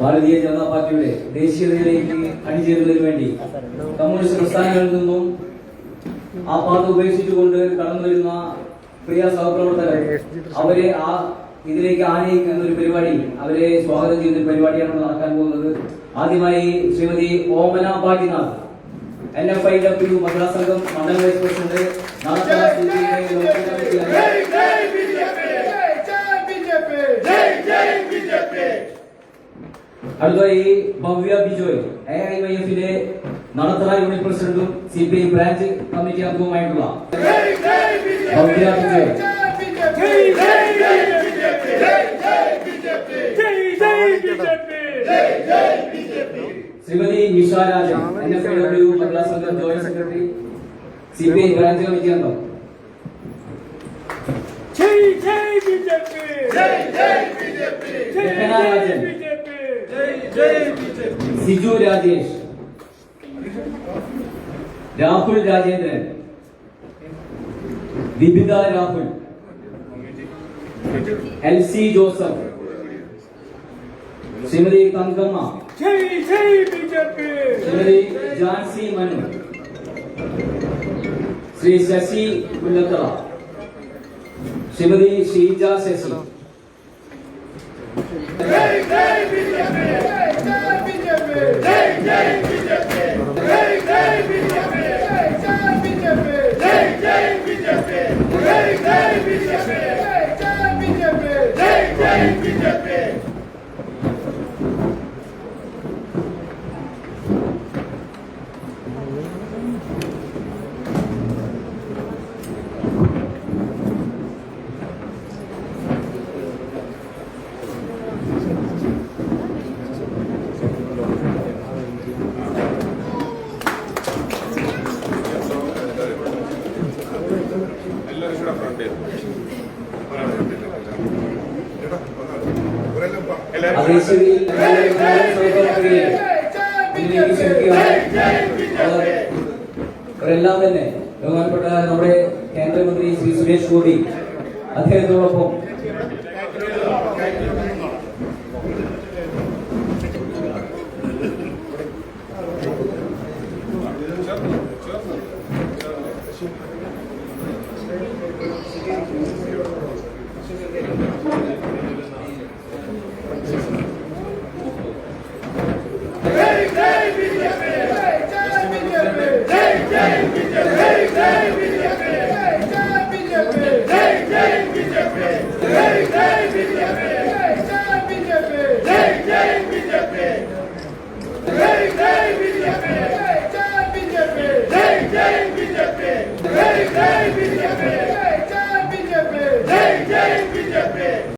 ഭാരതീയ ജനതാ പാർട്ടിയുടെ ദേശീയതയിലേക്ക് അണിചേരുന്നതിന് വേണ്ടി കമ്മ്യൂണിസ്റ്റ് പ്രസ്ഥാനങ്ങളിൽ നിന്നും ആ പാർട്ടി ഉപേക്ഷിച്ചുകൊണ്ട് കടന്നു വരുന്ന പ്രിയ സഹപ്രവർത്തകർ അവരെ ആ ഇതിലേക്ക് ആനയിക്കുക എന്നൊരു പരിപാടി അവരെ സ്വാഗതം ചെയ്യുന്ന പരിപാടിയാണ് നടക്കാൻ പോകുന്നത്. ആദ്യമായി Shrimati Omana Pattinath N F I W Mahila Sangham മണ്ഡലം വൈസ് പ്രസിഡന്റ് ലോക്കൽ കമ്മിറ്റി അംഗം. അടുത്തതായി Bhavya Bijoy A I Y എഫിലെ നടത്തറ യൂണിറ്റ് പ്രസിഡന്റും C P I branch committee അംഗവുമായിട്ടുള്ള Bhavya Bijoy. Shrimati Nisha Rajan N F I W Mahila Sangham joint secretary C P I branch committee അംഗം. Jai Rajan Siju Rajesh Rahul Rajendran Vipitha Rahul L C Joseph Shrimati Thankamma Shrimati Jancy Manu Shri Sasi Pullathara Shrimati Sheeja Sasi അവരെല്ലാം തന്നെ ബഹുമാനപ്പെട്ട നമ്മുടെ കേന്ദ്രമന്ത്രി ശ്രീ സുരേഷ് ഗോപി അദ്ദേഹത്തോടൊപ്പം జై జై